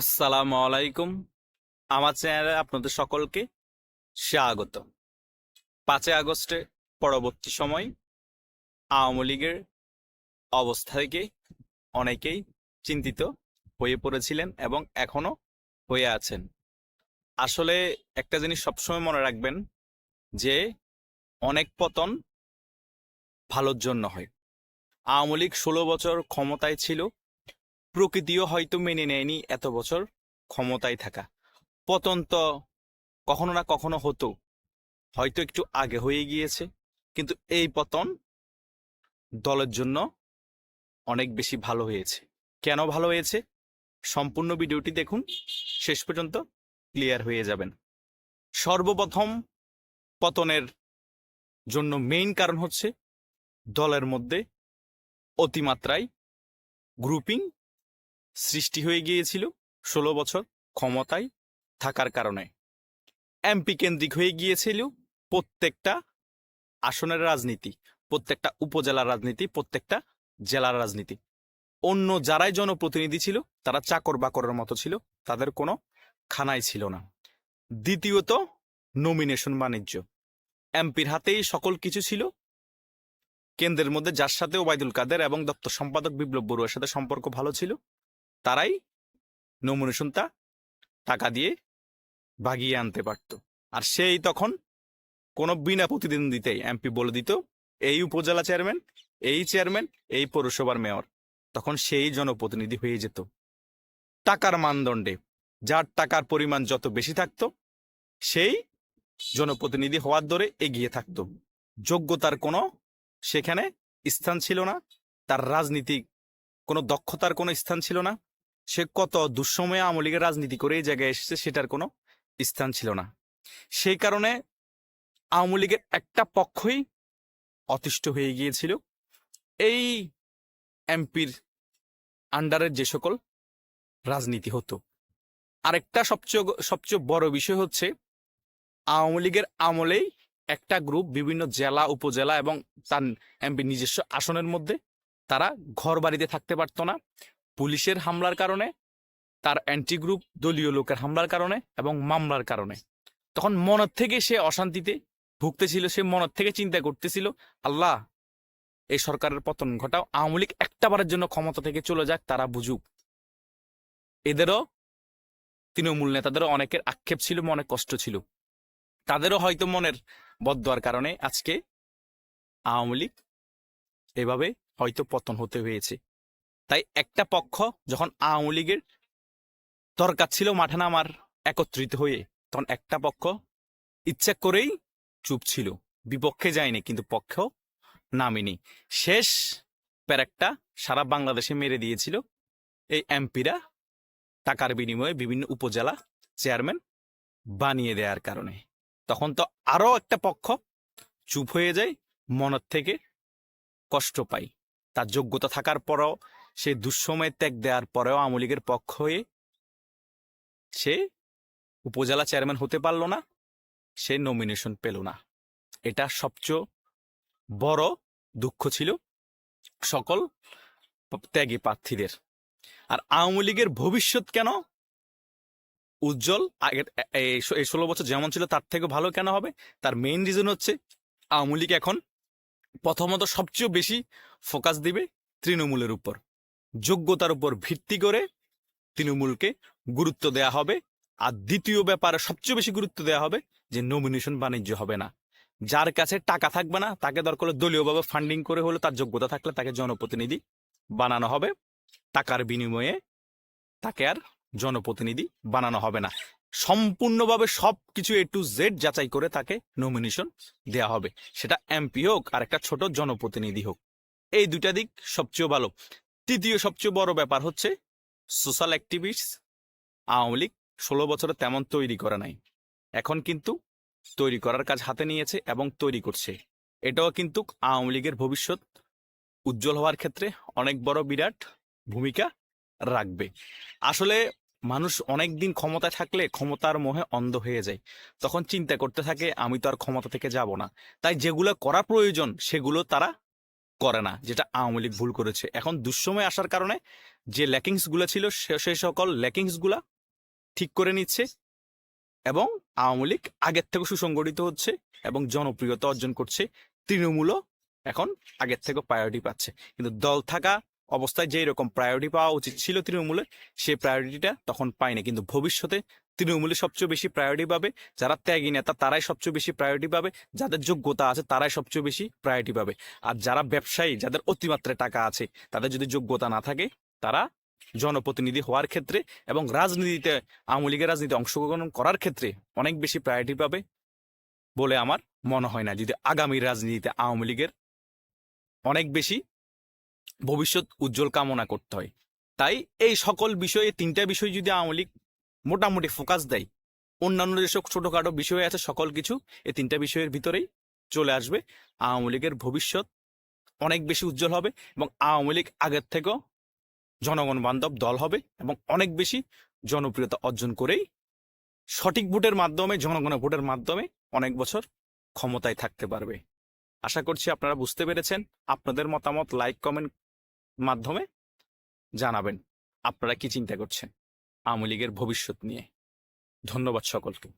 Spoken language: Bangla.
আসসালামু আলাইকুম। আমার চ্যানেলে আপনাদের সকলকে স্বাগত পাঁচই আগস্টে পরবর্তী সময় আওয়ামী লীগের অবস্থা থেকে অনেকেই চিন্তিত হয়ে পড়েছিলেন এবং এখনও হয়ে আছেন। আসলে একটা জিনিস সবসময় মনে রাখবেন যে অনেক পতন ভালোর জন্য হয়। আওয়ামী লীগ ষোলো বছর ক্ষমতায় ছিল প্রকৃতিও হয়তো মেনে নেয়নি এত বছর ক্ষমতায় থাকা। পতন তো কখনো না কখনো হতো, হয়তো একটু আগে হয়ে গিয়েছে, কিন্তু এই পতন দলের জন্য অনেক বেশি ভালো হয়েছে। কেন ভালো হয়েছে? সম্পূর্ণ ভিডিওটি দেখুন, শেষ পর্যন্ত ক্লিয়ার হয়ে যাবেন। সর্বপ্রথম পতনের জন্য মেইন কারণ হচ্ছে দলের মধ্যে অতিমাত্রায় গ্রুপিং সৃষ্টি হয়ে গিয়েছিল ষোলো বছর ক্ষমতায় থাকার কারণে। এমপি কেন্দ্রিক হয়ে গিয়েছিল প্রত্যেকটা আসনের রাজনীতি, প্রত্যেকটা উপজেলার রাজনীতি, প্রত্যেকটা জেলার রাজনীতি। অন্য যারাই জনপ্রতিনিধি ছিল, তারা চাকর বাকরের মতো ছিল, তাদের কোনো খানাই ছিল না। দ্বিতীয়ত নমিনেশন বাণিজ্য। এমপির হাতেই সকল কিছু ছিল। কেন্দ্রের মধ্যে যার সাথে ওবায়দুল কাদের এবং দপ্তর সম্পাদক বিপ্লব বড়ুয়ার সাথে সম্পর্ক ভালো ছিল। তারাই নমিনেশনটা টাকা দিয়ে ভাগিয়ে আনতে পারত। আর সেই তখন কোনো বিনা প্রতিদ্বন্দ্বিতায় এমপি বলে দিত, এই উপজেলা চেয়ারম্যান, এই চেয়ারম্যান, এই পৌরসভার মেয়র। তখন সেই জনপ্রতিনিধি হয়ে যেত। টাকার মানদণ্ডে, যার টাকার পরিমাণ যত বেশি থাকত, সেই জনপ্রতিনিধি হওয়ার দরে এগিয়ে থাকত। যোগ্যতার কোনো সেখানে স্থান ছিল না, তার রাজনীতিক কোনো দক্ষতার কোনো স্থান ছিল না সে কত দুঃসময়ে আওয়ামী লীগের রাজনীতি করে এই জায়গায় এসেছে, সেটার কোনো স্থান ছিল না। সেই কারণে আওয়ামী লীগের একটা পক্ষই অতিষ্ঠ হয়ে গিয়েছিল। এই এমপির আন্ডারের যে সকল রাজনীতি হতো। আরেকটা সবচেয়ে সবচেয়ে বড় বিষয় হচ্ছে আওয়ামী লীগের আমলেই একটা গ্রুপ বিভিন্ন জেলা, উপজেলা এবং তার এমপি নিজস্ব আসনের মধ্যে তারা ঘর বাড়িতে থাকতে পারতো না। পুলিশের হামলার কারণে, তার অ্যান্টি গ্রুপ দলীয় লোকের হামলার কারণে এবং মামলার কারণে। তখন মনের থেকে সে অশান্তিতে ভুগতেছিল, সে মনের থেকে চিন্তা করতেছিল, আল্লাহ, এই সরকারের পতন ঘটাও, আওয়ামী লীগ একটা বারের জন্য ক্ষমতা থেকে চলে যাক, তারা বুঝুক। এদেরও, তৃণমূল নেতাদেরও অনেকের আক্ষেপ ছিল, মনে কষ্ট ছিল। তাদেরও হয়তো মনের বদয়ার কারণে আজকে আওয়ামী লীগ এভাবে হয়তো পতন হতে হয়েছে। তাই একটা পক্ষ যখন আওয়ামী লীগের দরকার ছিল মাঠে নামার একত্রিত হয়ে, তখন একটা পক্ষ ইচ্ছা করেই চুপ ছিল। বিপক্ষে যায়নি, কিন্তু পক্ষ নামেনি। শেষ প্যারেকটা সারা বাংলাদেশে মেরে দিয়েছিল। এই এমপিরা টাকার বিনিময়ে বিভিন্ন উপজেলা চেয়ারম্যান বানিয়ে দেওয়ার কারণে। তখন তো আরও একটা পক্ষ চুপ হয়ে যায়, মনের থেকে কষ্ট পায়। তার যোগ্যতা থাকার পরও সে দুঃসময় ত্যাগ দেওয়ার পরেও আওয়ামী লীগের পক্ষ হয়ে সে উপজেলা চেয়ারম্যান হতে পারল না, সে নমিনেশন পেল না। এটা সবচেয়ে বড় দুঃখ ছিল সকল ত্যাগী প্রার্থীদের। আর আওয়ামী লীগের ভবিষ্যৎ কেন উজ্জ্বল? আগের এই ষোলো বছর যেমন ছিল তার থেকে ভালো কেন হবে? তার মেইন রিজন হচ্ছে আওয়ামী লীগ এখন প্রথমত সবচেয়ে বেশি ফোকাস দিবে তৃণমূলের উপর। যোগ্যতার উপর ভিত্তি করে তৃণমূলকে গুরুত্ব দেয়া হবে। আর দ্বিতীয় ব্যাপারে সবচেয়ে বেশি গুরুত্ব দেওয়া হবে যে নমিনেশন বাণিজ্য হবে না। যার কাছে টাকা থাকবে না, তাকে দরকার দলীয়ভাবে ফান্ডিং করে হলে তার যোগ্যতা থাকলে তাকে জনপ্রতিনিধি বানানো হবে। টাকার বিনিময়ে তাকে আর জনপ্রতিনিধি বানানো হবে না। সম্পূর্ণভাবে সব কিছু এ টু জেড যাচাই করে তাকে নমিনেশন দেওয়া হবে। সেটা এমপি হোক আর একটা ছোট জনপ্রতিনিধি হোক। এই দুটা দিক সবচেয়ে ভালো। তৃতীয় সবচেয়ে বড় ব্যাপার হচ্ছে, সোশ্যাল অ্যাক্টিভিস্ট আওয়ামী লীগ ষোলো বছরে তেমন তৈরি করে নাই। এখন কিন্তু তৈরি করার কাজ হাতে নিয়েছে এবং তৈরি করছে। এটাও কিন্তু আওয়ামী লীগের ভবিষ্যৎ উজ্জ্বল হওয়ার ক্ষেত্রে অনেক বড় বিরাট ভূমিকা রাখবে। আসলে মানুষ অনেক দিন ক্ষমতায় থাকলে ক্ষমতার মোহে অন্ধ হয়ে যায়। তখন চিন্তা করতে থাকে, আমি তো আর ক্ষমতা থেকে যাব না। তাই যেগুলো করা প্রয়োজন, সেগুলো তারা করে না, যেটা আওয়ামী লীগ ভুল করেছে। এখন দুঃসময় আসার কারণে যে ল্যাকিংসগুলো ছিল, সে- সকল ল্যাকিংসগুলা ঠিক করে নিচ্ছে এবং আওয়ামী লীগ আগের থেকে সুসংগঠিত হচ্ছে এবং জনপ্রিয়তা অর্জন করছে। তৃণমূলও এখন আগের থেকে প্রায়োরিটি পাচ্ছে। কিন্তু দল থাকা অবস্থায় যেই রকম প্রায়োরিটি পাওয়া উচিত ছিল তৃণমূলে সেই প্রায়োরিটিটা তখন পায়নি। কিন্তু ভবিষ্যতে তৃণমূলে সবচেয়ে বেশি প্রায়োরিটি পাবে যারা ত্যাগী নেতা, তারাই সবচেয়ে বেশি প্রায়োরিটি পাবে। যাদের যোগ্যতা আছে, তারাই সবচেয়ে বেশি প্রায়োরিটি পাবে। আর যারা ব্যবসায়ী, যাদের অতিমাত্রায় টাকা আছে, তাদের যদি যোগ্যতা না থাকে, তারা জনপ্রতিনিধি হওয়ার ক্ষেত্রে এবং রাজনীতিতে, আওয়ামী লীগের রাজনীতিতে অংশগ্রহণ করার ক্ষেত্রে অনেক বেশি প্রায়োরিটি পাবে বলে আমার মনে হয় না। যদি আগামী রাজনীতিতে আওয়ামী লীগের অনেক বেশি ভবিষ্যৎ উজ্জ্বল কামনা করতে হয়। তাই এই সকল বিষয়ে, তিনটা বিষয় যদি আওয়ামী লীগ মোটামুটি ফোকাস দেয়, অন্যান্য যেসব ছোটোখাটো বিষয় আছে, সকল কিছু এই তিনটা বিষয়ের ভিতরেই চলে আসবে। আওয়ামী লীগের ভবিষ্যৎ অনেক বেশি উজ্জ্বল হবে এবং আওয়ামী লীগ আগের থেকেও জনগণ বান্ধব দল হবে এবং অনেক বেশি জনপ্রিয়তা অর্জন করেই সঠিক ভোটের মাধ্যমে, জনগণের ভোটের মাধ্যমে অনেক বছর ক্ষমতায় থাকতে পারবে। আশা করছি আপনারা বুঝতে পেরেছেন। আপনাদের মতামত লাইক কমেন্ট মাধ্যমে জানাবেন। আপনারা কি চিন্তা করছেন? আওয়ামী লীগের ভবিষ্যৎ নিয়ে। ধন্যবাদ সকলকে।